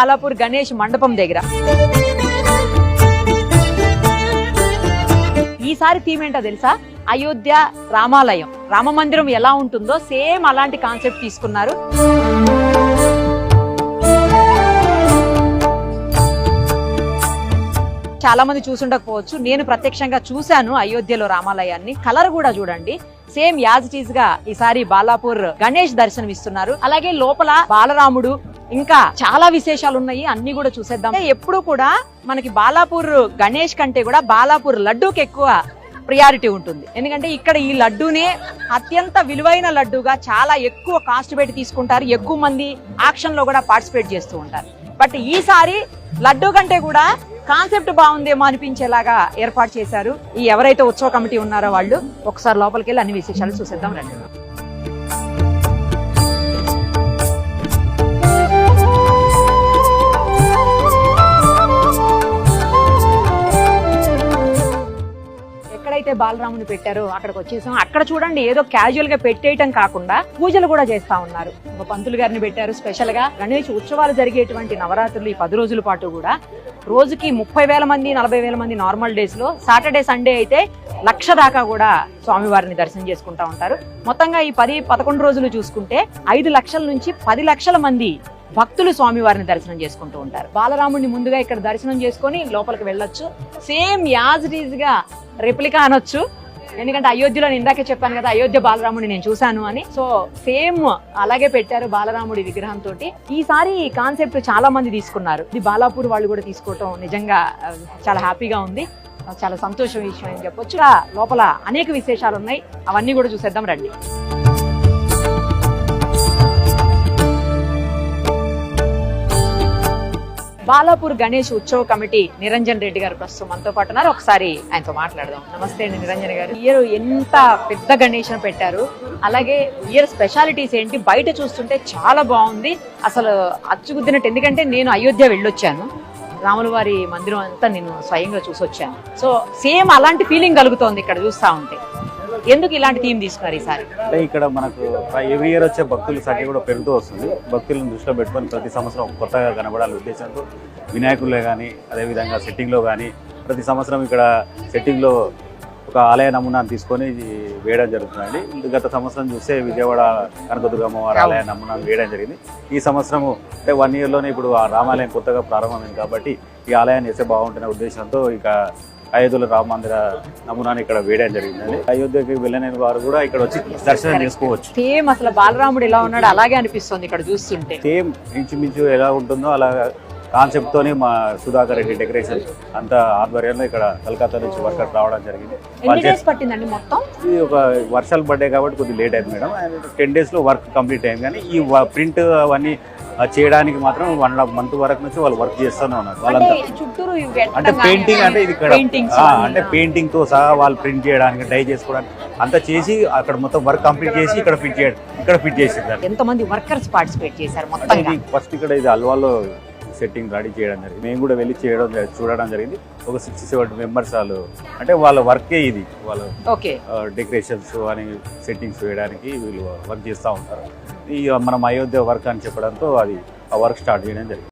బాలాపూర్ గణేష్ మండపం దగ్గర. ఈసారి థీమ్ ఏంటో తెలుసా? అయోధ్య రామాలయం. రామ మందిరం ఎలా ఉంటుందో సేమ్ అలాంటి కాన్సెప్ట్ తీసుకున్నారు. చాలా మంది చూసుండకపోవచ్చు. నేను ప్రత్యక్షంగా చూశాను అయోధ్యలో రామాలయాన్ని. కలర్ కూడా చూడండి. సేమ్ యాజ్ టీజ్గా ఈసారి బాలాపూర్ గణేష్ దర్శనం ఇస్తున్నారు అలాగే లోపల బాలరాముడు ఇంకా చాలా విశేషాలు ఉన్నాయి అన్ని కూడా చూసేద్దాం. ఎప్పుడు కూడా మనకి బాలాపూర్ గణేష్ కంటే కూడా బాలాపూర్ లడ్డూకి ఎక్కువ ప్రియారిటీ ఉంటుంది. ఎందుకంటే ఇక్కడ ఈ లడ్డూనే అత్యంత విలువైన లడ్డూగా చాలా ఎక్కువ కాస్ట్ పెట్టి తీసుకుంటారు. ఎక్కువ మంది ఆక్షన్లో కూడా పార్టిసిపేట్ చేస్తూ ఉంటారు. బట్ ఈసారి లడ్డూ కంటే కూడా కాన్సెప్ట్ బాగుందేమో అనిపించేలాగా ఏర్పాటు చేశారు. ఈ ఎవరైతే ఉత్సవ కమిటీ ఉన్నారో వాళ్ళు ఒకసారి లోపలికి వెళ్ళి అన్ని విశేషాలు చూసేద్దాం రండి. ఎక్కడైతే బాలరాముని పెట్టారో అక్కడికి వచ్చేసాం. అక్కడ చూడండి ఏదో క్యాజువల్గా పెట్టేయటం కాకుండా పూజలు కూడా చేస్తా ఉన్నారు. ఒక పంతులు గారిని పెట్టారు స్పెషల్గా. గణేష్ ఉత్సవాలు జరిగేటువంటి నవరాత్రులు ఈ పది రోజుల పాటు కూడా రోజుకి ముప్పై వేల మంది నలభై వేల మంది నార్మల్ డేస్లో సాటర్డే సండే అయితే లక్ష దాకా కూడా స్వామివారిని దర్శనం చేసుకుంటా ఉంటారు. మొత్తంగా ఈ పది పదకొండు రోజులు చూసుకుంటే ఐదు లక్షల నుంచి పది లక్షల మంది భక్తులు స్వామివారిని దర్శనం చేసుకుంటూ ఉంటారు. బాలరాముడిని ముందుగా ఇక్కడ దర్శనం చేసుకొని లోపలికి వెళ్ళొచ్చు. సేమ్ యాజ్గా రెప్లికా అనొచ్చు. ఎందుకంటే అయోధ్యలో నేను ఇందాకే చెప్పాను కదా అయోధ్య బాలరాముడిని నేను చూశాను అని. సో సేమ్ అలాగే పెట్టారు బాలరాముడి విగ్రహం తోటి. ఈసారి ఈ కాన్సెప్ట్ చాలా మంది తీసుకున్నారు. ఇది బాలాపూర్ వాళ్ళు కూడా తీసుకోవటం నిజంగా చాలా హ్యాపీగా ఉంది. చాలా సంతోషం విషయం అని చెప్పొచ్చు. లోపల అనేక విశేషాలు ఉన్నాయి అవన్నీ కూడా చూసేద్దాం రండి. బాలాపూర్ గణేష్ ఉత్సవ కమిటీ నిరంజన్ రెడ్డి గారు ప్రస్తుతం మనతో పాటు ఉన్నారు. ఒకసారి ఆయనతో మాట్లాడదాం. నమస్తే అండి నిరంజన్ గారు. ఇయర్ ఎంత పెద్ద గణేష్ పెట్టారు. అలాగే ఇయర్ స్పెషాలిటీస్ ఏంటి? బయట చూస్తుంటే చాలా బాగుంది. అసలు అచ్చుగుద్దినట్టు ఎందుకంటే నేను అయోధ్య వెళ్ళొచ్చాను. రాముల వారి మందిరం అంతా నేను స్వయంగా చూసొచ్చాను. సో సేమ్ అలాంటి ఫీలింగ్ కలుగుతోంది ఇక్కడ చూస్తా ఉంటే. ఎందుకు ఇలాంటి థీమ్ తీసుకున్నారు ఈసారి? అంటే ఇక్కడ మనకు ఎవ్రీ ఇయర్ వచ్చే భక్తుల సంఖ్య కూడా పెరుగుతూ వస్తుంది. భక్తులను దృష్టిలో పెట్టుకొని ప్రతి సంవత్సరం కొత్తగా కనబడాలనే ఉద్దేశంతో వినాయకుల్లో కానీ అదేవిధంగా సెట్టింగ్లో కానీ ప్రతి సంవత్సరం ఇక్కడ సెట్టింగ్లో ఒక ఆలయ నమూనాను తీసుకొని వేయడం జరుగుతుందండి. గత సంవత్సరం చూస్తే విజయవాడ కనకదుర్గమ్మ వారి ఆలయ నమూనాను వేయడం జరిగింది. ఈ సంవత్సరము అంటే వన్ ఇయర్లోనే ఇప్పుడు ఆ రామాలయం కొత్తగా ప్రారంభమైంది కాబట్టి ఈ ఆలయాన్ని వేస్తే బాగుంటున్న ఉద్దేశంతో ఇక అయోధ్యలో రామ మందిర నమూనాను ఇక్కడ వేయడం జరిగిందండి. అయోధ్యకి వెళ్ళని వారు కూడా ఇక్కడ వచ్చి దర్శనం చేసుకోవచ్చు. సేమ్ అసలు బాలరాముడు ఎలా ఉన్నాడు అలాగే అనిపిస్తుంది ఇక్కడ చూస్తుంటే. సేమ్ ఇంచుమించు ఎలా ఉంటుందో అలా కాన్సెప్ట్ తోని మా సుధాకర్ రెడ్డి డెకరేషన్ అంత ఆధ్వర్యంలో ఇక్కడ కలకత్తా నుంచి వర్కర్ రావడం జరిగింది. పట్టిందండి మొత్తం? ఇది ఒక వర్షాలు పడ్డాయి కాబట్టి కొద్దిగా లేట్ అయింది మేడం. టెన్ డేస్లో వర్క్ కంప్లీట్ అయింది. కానీ ఈ ప్రింట్ అవన్నీ చేయడానికి మాత్రం వన్ మంత్ వరకు నుంచి వాళ్ళు వర్క్ చేస్తూనే ఉన్నారు. అంటే వాళ్ళంతా అంటే పెయింటింగ్ అంటే ఇది ఇక్కడ. అంటే పెయింటింగ్తో సహా వాళ్ళు ప్రింట్ చేయడానికి డై చేసుకోవడానికి అంతా చేసి అక్కడ మొత్తం వర్క్ కంప్లీట్ చేసి ఇక్కడ ఫిట్ చేయడం ఇక్కడ ఫిట్ చేసింది ఎంతమంది వర్కర్స్ పార్టిసిపేట్ చేశారు ఫస్ట్ ఇక్కడ ఇది అల్వాలో సెట్టింగ్ రెడీ చేయడం జరిగింది. మేము కూడా వెళ్ళి చేయడం చూడడం జరిగింది. ఒక సిక్స్ సెవెన్ మెంబర్స్ వాళ్ళు అంటే వాళ్ళ వర్కే ఇది. వాళ్ళ ఓకే. డెకరేషన్స్ అని సెట్టింగ్స్ వేయడానికి వీళ్ళు వర్క్ చేస్తూ ఉంటారు. ఈ మనం అయోధ్య వర్క్ అని చెప్పడంతో అది ఆ వర్క్ స్టార్ట్ చేయడం జరిగింది.